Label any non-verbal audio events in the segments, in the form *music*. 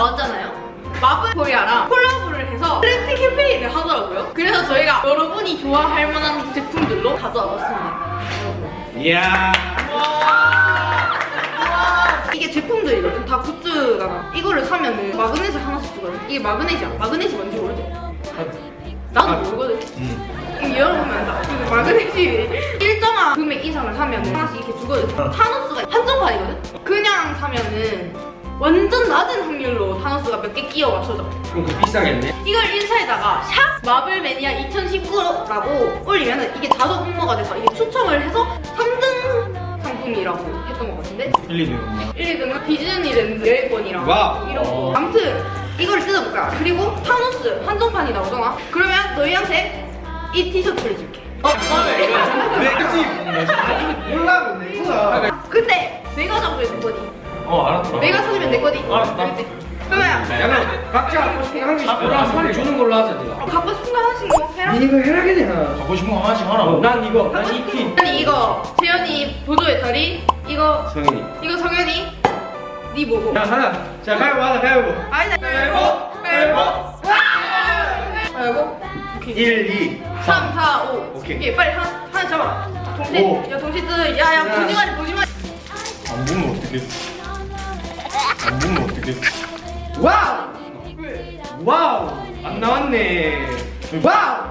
나왔잖아요. 마블 코리아랑 콜라보를 해서 트래픽 캠페인을 하더라고요. 그래서 저희가 여러분이 좋아할 만한 제품들로 가져와봤습니다. 이야. 이게 제품들이거든. 다 굿즈가 나. 이거를 사면은 마그넷을 하나씩 주거든. 이게 마그넷이야. 마그넷이 뭔지 모르지? 나도 모르거든. 이거 열어보면. 이거 마그넷이 일정한 금액 이상을 사면은 하나씩 이렇게 주거든. 타노스가 한정판이거든. 그냥 사면은 완전 낮은 확률로 타노스가 몇 개 끼어 맞춰져. 그럼 그 비싸겠네. 이걸 인스타에다가 샵 마블 매니아 2019라고 올리면은 이게 자동 홍보가 돼서 이게 추첨을 해서 3등 상품이라고 했던 것 같은데 1, 2등. 1위는 디즈니 랜드 여행권이랑 와우. 이런 거 아무튼 이걸 뜯어볼 거야 그리고 타노스 한정판이 나오잖아 그러면 너희한테 이 티셔츠를 줄게 어? 네, 그치. 아니, 몰라, 근데. 근데 내가 잡으면 내 거니 어, 알았어. 내가 찾으면 내 거니 알았다. 알겠지? 그러면 야, 그럼 각자 갖고 싶은 거 하나씩 골라. 소리 주는 걸로 하자, 네가. 갖고 싶은 거 하나씩 뭐 해라 이거 해라게 되나? 갖고 싶은 거 하나씩 하라. 난 이거, 난이 핀. 아니 이거 재현이 보조의 다리 이거 성현이. 이거 성현이 네 뭐고 자, 하나. 자, 가위바위보 하자, 가위바위보. 아니다 가위바위보 가위바위보 가위바위보 1, 2. 3, 4, 5 오케이. 오케이 빨리 하나, 하나 잡아라 동시 오. 야 동시 뜯어 야야 하나. 보지 마 보지 마 안 보면 어떡해. 안 보면 어떡해. 와우! 와우! 안 나왔네. 와우!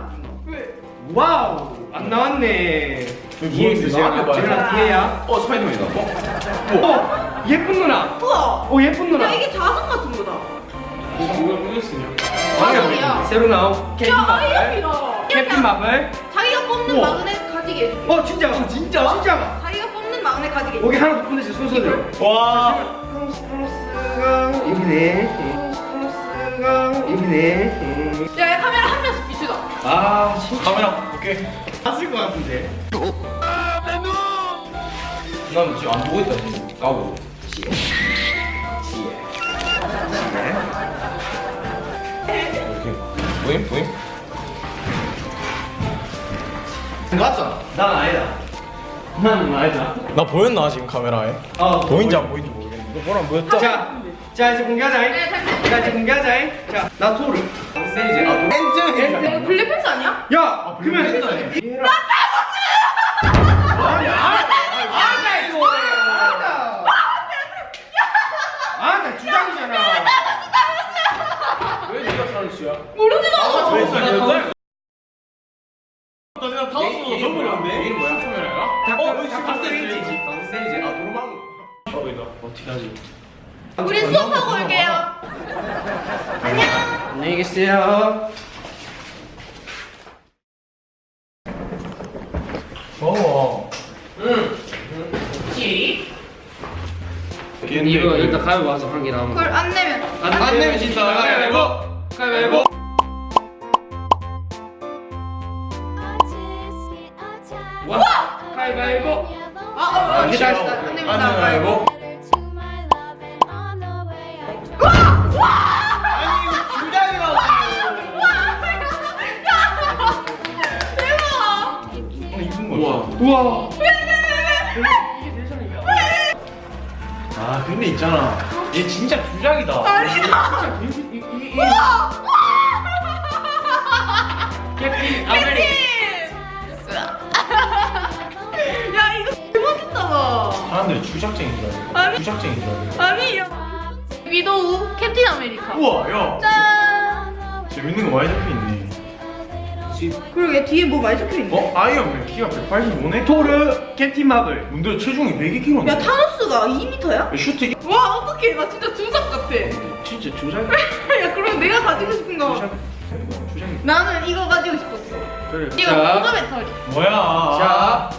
와우! 안 나왔네. EX 제가 제가 뒤에야. 어, 스파이더맨이다. 어? 어, 예쁜 누나. 우와 오, 예쁜 누나. 야 이게 자석 같은 거다 이걸 보냈으냐? 자석이야 새로 나온 캡틴 야 마블. 아이언이다 캡틴 마블. 자기가 뽑는 우와. 마그넷 가지게 해줄게 어, 진짜, 진짜, 진짜. 자기가 뽑는 마그넷 가지게 해줄게 여기 하나 더 보내주세요, 순서대로. 와. 플러스가 여기네. 플러스가 여기네. 야, 야 카메라 한 명씩 비추다 아, 진짜. 카메라 오케이. 봤을 것 같은데. 난 지금 안 보고 있다 지금. 까고. 이렇게. 보임? 보임? 맞잖아. 난 아니다. 난 아니다. 나 보였나 지금 카메라에? 어, 보인지 안 보인지 모르 너 뭐랑 보였다? 자, 자 이제 공개하자. 네, 잠시만요. 자 이제 공개하자. 자, 나 토르. 세이지. 아, 렌즈. 이거 블랙팬스 아니야? 야, 그러면 블랙팬스 나 아니, 이거. 아니다. 아, 나 주장이잖아. 왜 네가 사르시야? 모르지도 않아 왜 사르시야? 어, 이거 어떻게 하지? 우리 수업하고 올게요 안녕히 계세요. 어. 이거 일단 가위 와서 한개 남은. 그걸 안 내면 안 내면 진짜 가위바위보. 가위바위보. 가위바위보. 아, 아, 아, 안 기다, 돼요. 기다. 안 됩니다. 안 가위바위보. 우와. 아 근데 있잖아. 얘 진짜 주작이다. 아니다! 캡틴 야, 이거 대박이다, 봐. 사람들이 주작쟁인 줄 알고. 아니. 주작쟁인 줄 알고. 아니, 야. 위도우 캡틴 아메리카. 우와 야. 짠! 재밌는 거 많이 적혀 있네. 그러게, 뒤에 뭐 많이 적혀 있네. 어 아이언맨 키가 185네. 토르 캡틴 마블. 근데 체중이 102kg네. 야, 타노스가 2m야? 슈트 와, 어떡해. 나 진짜 주작 같아. 진짜 주장. *laughs* 야, 그럼 내가 가지고 싶은 거. 주장. 주장. 나는 이거 가지고 싶었어. 그래. 이거 보조 배터리. 뭐야? 자.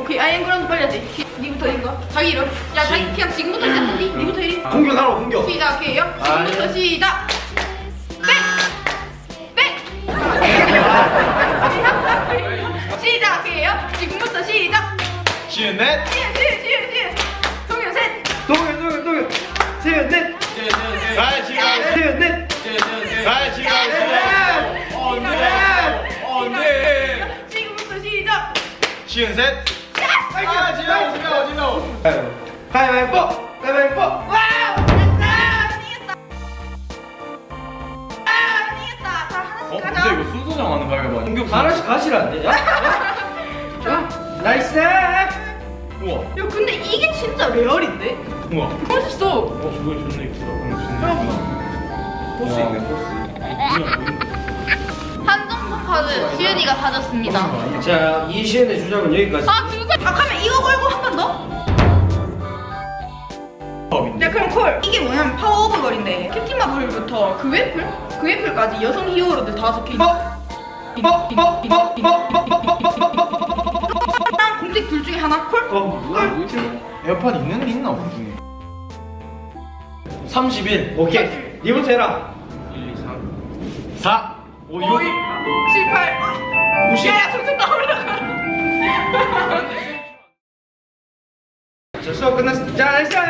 오케이, 아이엠 그라운드 빨리. 키- 니부터 이거. 자기 이름. 야, 자기 그냥 지금부터 시작하니? 니부터 이름. 공격하라 공격. 시작해요. 아, 지금부터 예. 시작. 땡! 땡! 시작해요. 지금부터 시작. 시은 넷. 시작, 시작, 시작, 시작. 동현 셋. 동현 동현 동현. 세연 넷. 아 지금. 세연 넷. 아 지금. 언제? 언제? 지금부터 시작. 시은 셋. 아 지금 지금 지금. 가위바위보 가위바위보 공격 하나씩 가시면 안 되냐? 자. 나이스 우와 야, 근데 이게 진짜 레알인데? 우와 멋있어. 어 저거 존나 이쁘다 응 존나 이쁘다 포스 있네 포스 한정판 카드 지은이가 사줬습니다. 자 이시은의 주장은 여기까지 아, 진짜? 아, 그러면 이거 걸고 한 번 더? 네, 그럼 콜. 이게 뭐냐면 파워 오브 걸인데 캡틴 마블부터 그 웨플? 그 웨플까지 여성 히어로들 다 적혀 있는 랑 공식 둘 중에 하나 콜? 에어팟 있는 게 있나 우리 중에 31 오케이 니부터 해라 1, 2, 3 4 5, 6 5, 7, 8 90. 야, 점점 나오려고 자 수업 끝났습니다 자 나이스 시간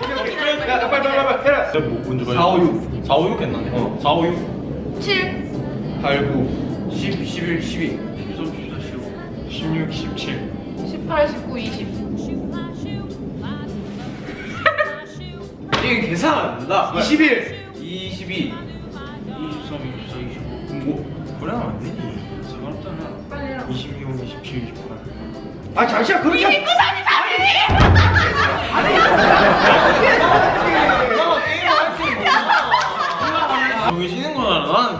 오케이 오케이 야 빨리 빨리 빨리 해라 내가 뭐 먼저 봐야 4, 5, 6 4, 5, 6 했나? 어. 4, 5, 6 7 8, 9, 10, 11, 12, 13, 14, 15, 16, 17, 18, 19, 20. 이게 계산 안 된다. 21, 22, 23, 24, 25. 뭐? 그래 안 되지. 상관없잖아. 빨리 해라. 26, 27, 28. 아 잠시만 그렇게. 29, 30, 31!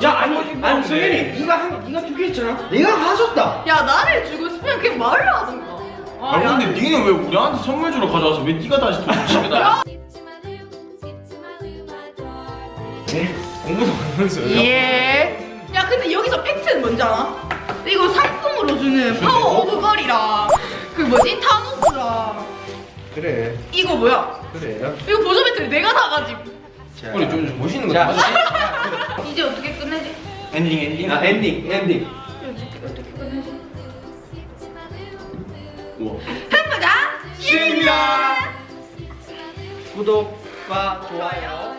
야 아니 아니 승현이 네가 한 네가 두개 했잖아. 내가 가졌다. 야, 나를 주고 싶으면 그냥 말을 하던가. 아 근데 니는 왜 우리한테 선물 주러 가져와서 왜 니가 다시 돈 주시겠다 네 공부도 안 하면서요? 예. 야 근데 여기서 팩트는 뭔지 알아? 이거 상품으로 주는 파워 오브 걸이랑 그 뭐지? 타노스랑. 그래. 이거 뭐야? 그래 이거 보조 배터리 내가 사가지고 자. 우리 좀 멋있는 거 자, 가져 *laughs* 이제 어떻게 끝내지? 엔딩 엔딩. 아 엔딩 엔딩. 어떻게 어떻게 끝내지? 우와. 해보자. 시입니다 구독과 좋아요